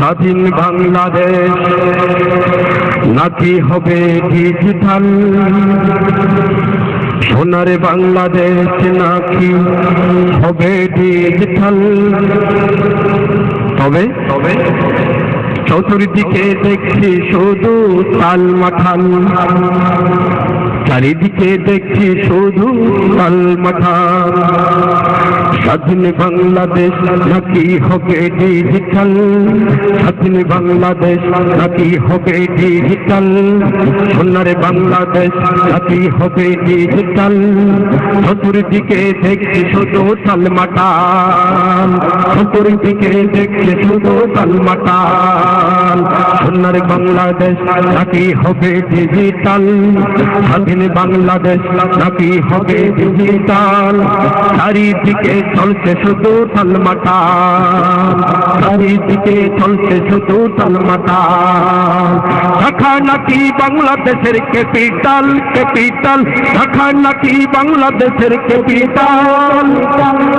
স্বাধীন বাংলাদেশ নাকি হবে ডিজিটাল। সোনার বাংলাদেশ নাকি হবে ডিজিটাল? তবে তবে চতুর্দিকে দেখছি শুধু তাল মাঠান চারিদিকে দেখছি শুধু মাঠান স্বাধীন বাংলাদেশ নাকি হবে ডিজিটাল স্বাধীন বাংলাদেশ নাকি হবে ডিজিটাল সোনার বাংলাদেশ নাকি হবে ডিজিটাল চতুর্দিকে দেখছি শুধু তাল মাটান চতুর্দিকে দেখছি শুধু তাল সোনার বাংলাদেশ নাকি হবে ডিজিটাল স্বাধীন বাংলাদেশ নাকি হবে ডিজিটাল চারিদিকে চলছে শুধু তালমাটাল। চারিদিকে চলছে শুধু তালমাটাল। ঢাকা নাকি বাংলাদেশের ক্যাপিটাল ক্যাপিটাল ঢাকা নাকি বাংলাদেশের ক্যাপিটাল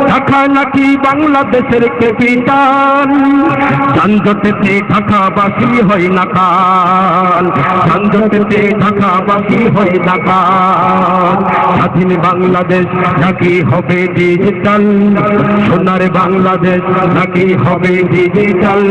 ঢাকা নাকি বাংলাদেশের ক্যাপিটাল যানজটেতে ঢাকাবাসী হয় যানজটেতে ঢাকাবাসী হয় স্বাধীন বাংলাদেশ নাকি হবে ডিজিটাল সোনার বাংলাদেশ নাকি হবে ডিজিটাল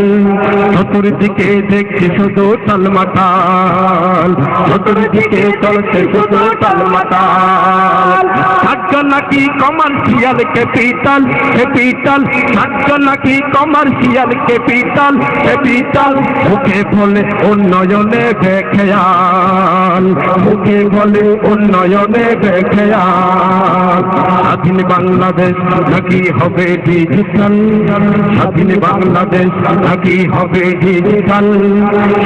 চতুর্দিকে দেখছি শুধু টালমাটাল চতুর্দিকে চলছে শুধু টালমাটাল ঢাকা নাকি কমার্শিয়াল ক্যাপিটাল ক্যাপিটাল ঢাকা নাকি কমার্শিয়াল ক্যাপিটাল ক্যাপিটাল মুখে বলে উন্নয়নে বেখেয়াল। মুখে বলে উন্নয়নে বেখেয়াল। স্বাধীন বাংলাদেশ নাকি হবে ডিজিটাল স্বাধীন বাংলাদেশ নাকি হবে ডিজিটাল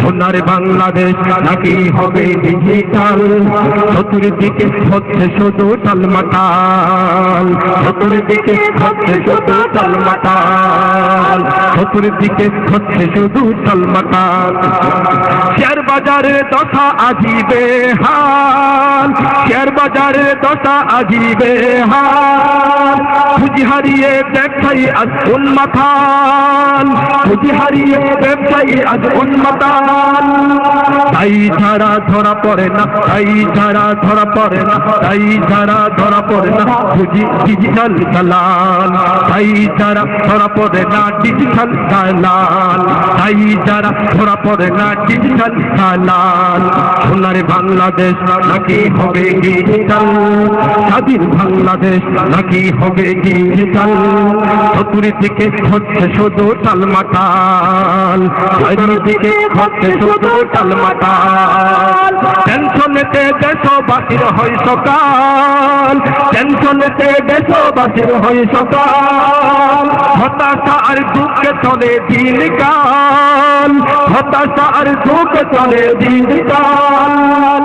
সোনার বাংলাদেশ নাকি হবে ডিজিটাল চতুর্দিকে হচ্ছে শুধু টালমাটাল। চতুর্দিকে হচ্ছে শুধু টালমাটাল। চতুর্দিকে হচ্ছে শুধু টালমাটাল। শেয়ার বাজারে দশা আজিবে হাল। শেয়ার বাজারে দশা আজিবে হাল। পুঁজি হারিয়ে ব্যবসায়ী আজ উন্মাথান পুঁজি হারিয়ে ব্যবসায়ী আজ উন্মাতান তাই ছাড়া ধরা পড়ে না, তাই ছাড়া ধরা পড়ে না, তাই ছাড়া ধরা পড়ে না, পুঁজি ডিজিটাল দালাল। তাই ছাড়া ধরা পড়ে না ডিজিটাল দালাল। তাই ছাড়া ধরা পড়ে না ডিজিটাল সালাল সোনার বাংলাদেশ নাকি হবে ডিজিটাল? স্বাধীন বাংলাদেশ নাকি হবে ডিজিটাল? চতুর্দিকে হচ্ছে শুধু টালমাটাল। চারিদিকে হচ্ছে শুধু টালমাটাল। টেনশনেতে দেশবাসীর হয় সকাল। টেনশনেতে দেশবাসীর হয় সকাল। হতাশা আর দুঃখে চলে দিন কাল। হতাশা আর দুঃখে চলে দিন কাল।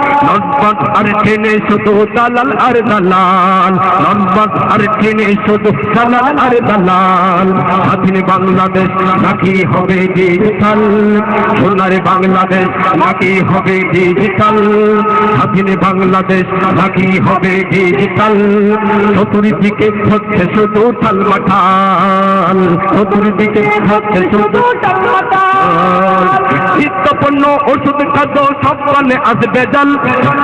আর ট্রেনে শুধু দালাল আর দালাল। নটবট আর ট্রেনে শুধু দালাল আর দালাল। স্বাধীন বাংলাদেশ নাকি হবে ডিজিটাল? সোনার বাংলাদেশ নাকি হবে ডিজিটাল? স্বাধীন বাংলাদেশ নাকি হবে ডিজিটাল? চতুর্দিকে হচ্ছে শুধু টালমাটাল চতুর্দিকে হচ্ছে শুধু নিত্যপণ্য ওষুধ খাদ্য সব কানে আজ বেজাল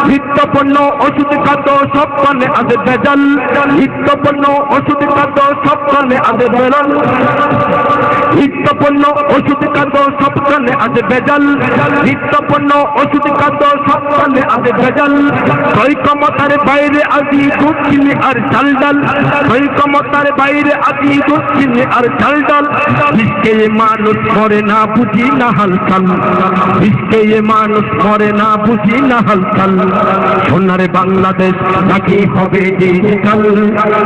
নিত্যপণ্য ওষুধ খাদ্য সব কানে আজ বেজাল নিত্যপণ্য ওষুধ খাদ্য সব কানে আজ বেজাল নিত্যপণ্য ওষুধ সব কানে আজ বেজাল নিত্যপণ্য ওষুধ সব কানে আজ বেজাল কই ক্ষমতার বাইরে আজি দুধ আর চাল ডাল কই ক্ষমতার বাইরে আজি দুধ আর চাল ডাল বিষ্কে মানুষ করে না বুঝি না হালকাল বিষ্কে মানুষ করে না বুঝি না হালকাল সোনার বাংলাদেশ নাকি হবে ডিজিটাল?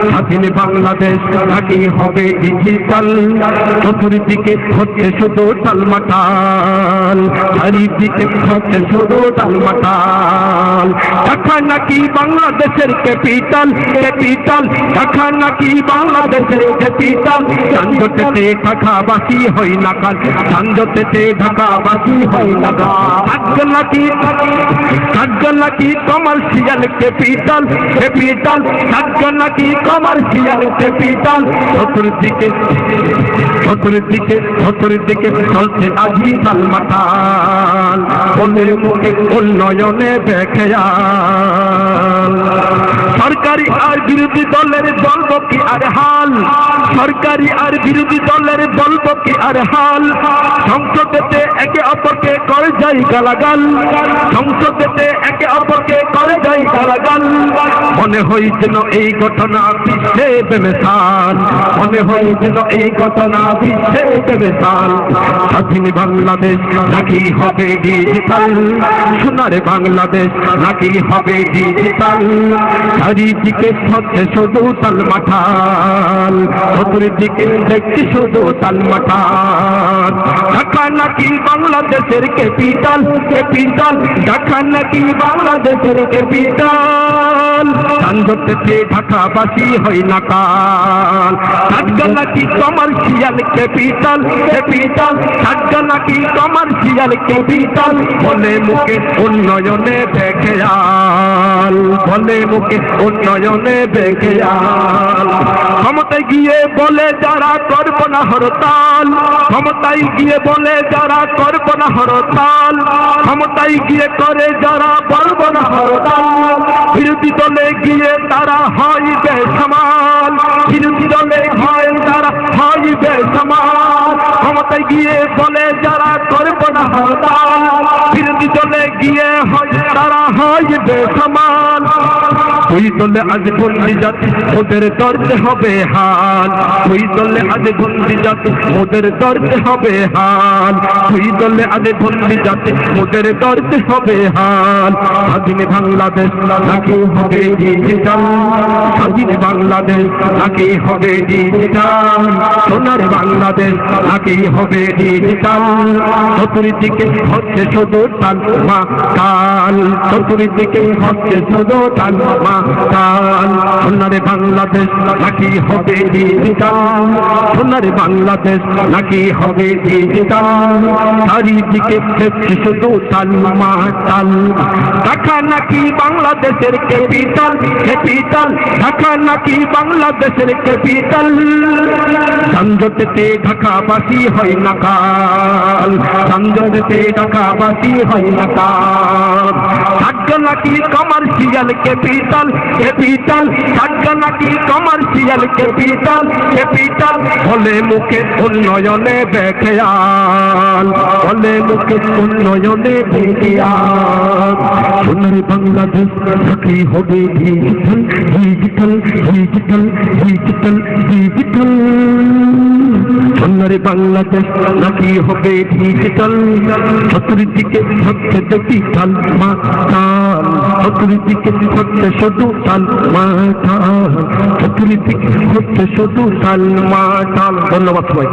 স্বাধীন বাংলাদেশ নাকি হবে ডিজিটাল? চতুর্দিকে হচ্ছে শুধু টালমাটাল চারিদিকে হচ্ছে শুধু টালমাটাল ঢাকা নাকি বাংলাদেশের ক্যাপিটাল ক্যাপিটাল? ঢাকা নাকি বাংলাদেশের ক্যাপিটাল? চান্দতেতে ঢাকাবাসী হই না কাল চান্দতেতে ঢাকাবাসী হয় না থাকবে নাকি থাকবে নাকি কমার্শিয়াল ক্যাপিটাল ক্যাপিটাল? থাকবে নাকি কমার্শিয়াল ক্যাপিটাল? চতুর্দিকে চতুর্দিকে চতুর্দিকে চলছে আজি তাল মাতাল ওদের মুখে উন্নয়নে বেখেয়াল সরকারি আর বিরোধী দলের বলব কি আর হাল? সরকারি আর বিরোধী দলের বলব কি আর হাল? সংসদেতে একে অপরকে করে যাই গালাগাল। সংসদেতে একে অপরকে করে যাই গালাগাল। মনে হয় যেন এই ঘটনা বিশ্বে বেমেসাল। মনে হয় যেন এই ঘটনা বিশ্বে বেমেসাল। স্বাধীন বাংলাদেশ নাকি হবে ডিজিটাল? সোনার বাংলাদেশ নাকি হবে ডিজিটাল? চারিদিকে হচ্ছে শুধু তাল মাঠাল চতুর্দিকে দেখছি শুধু তাল মাঠাল ঢাকা নাকি বাংলাদেশের ক্যাপিটাল ক্যাপিটাল ঢাকা নাকি বাংলাদেশের ক্যাপিটাল চান্দতে ঢাকাবাসী হয় না কাল। ঢাকা নাকি কমার্শিয়াল ক্যাপিটাল ক্যাপিটাল ঢাকা নাকি কমার্শিয়াল ক্যাপিটাল বলে মুখে উন্নয়নে দেখেয়াল বলে মুখে উন্নয়নে দেখেয়াল ক্ষমতায় গিয়ে বলে যারা করব না হরতাল। ক্ষমতায় গিয়ে বলে যারা করব না হরতাল, ক্ষমতায় গিয়ে করে যারা বলব না হরতাল, বিরোধী দলে গিয়ে তারা হয় বেসমাল বিরোধী দলে হয় তারা হয় বেসমাল ক্ষমতায় গিয়ে বলে যারা করব না হরতাল, বিরোধী দলে গিয়ে হয় তারা হয় বেসমাল ওই দলে আজ বন্দি জাতি ওদের দর্দ হবে হাল। ওই দলে আজ বন্দি জাতি ওদের দর্দ হবে হাল। ওই দলে আজ বন্দি জাতি ওদের দর্দ হবে হাল। স্বাধীন বাংলাদেশ নাকি হবে ডিজিটাল? স্বাধীন বাংলাদেশ নাকি হবে ডিজিটাল? সোনার বাংলাদেশ নাকি হবে ডিজিটাল? চতুর্দিকে হচ্ছে শুধু টাল মা, কাল। চতুর্দিকে হচ্ছে শুধু টাল মা সোনার বাংলাদেশ নাকি হবে সোনার বাংলাদেশ নাকি হবে ডিজিটাল চারিদিকে হচ্ছে শুধু টাল মা টাল ঢাকা নাকি বাংলাদেশের ক্যাপিটাল? ক্যাপিটাল, ঢাকা নাকি বাংলাদেশের ক্যাপিটাল? চান্দতে ঢাকাবাসী হয় না কাল। ঢাকাবাসী হয় না কাল। নাকি কমার্শিয়াল ক্যাপিটাল? ক্যাপিটাল ঢাকা নাকি কমার্শিয়াল ক্যাপিটাল ক্যাপিটাল। হলে মুখে উন্নয়নে বেখেয়াল হলে মুখে উন্নয়নে বেখেয়াল বাংলাদেশ নাকি হবে digital digital digital digital digital সোনার বাংলাদেশ নাকি হবে ডিজিটাল চতুর্দিকে হচ্ছে ডিজিটাল মাতাল, চতুর্দিকে হচ্ছে শুধু তাল প্রকৃতি হচ্ছে শুধু তাল মাতাল ধন্যবাদ সবাই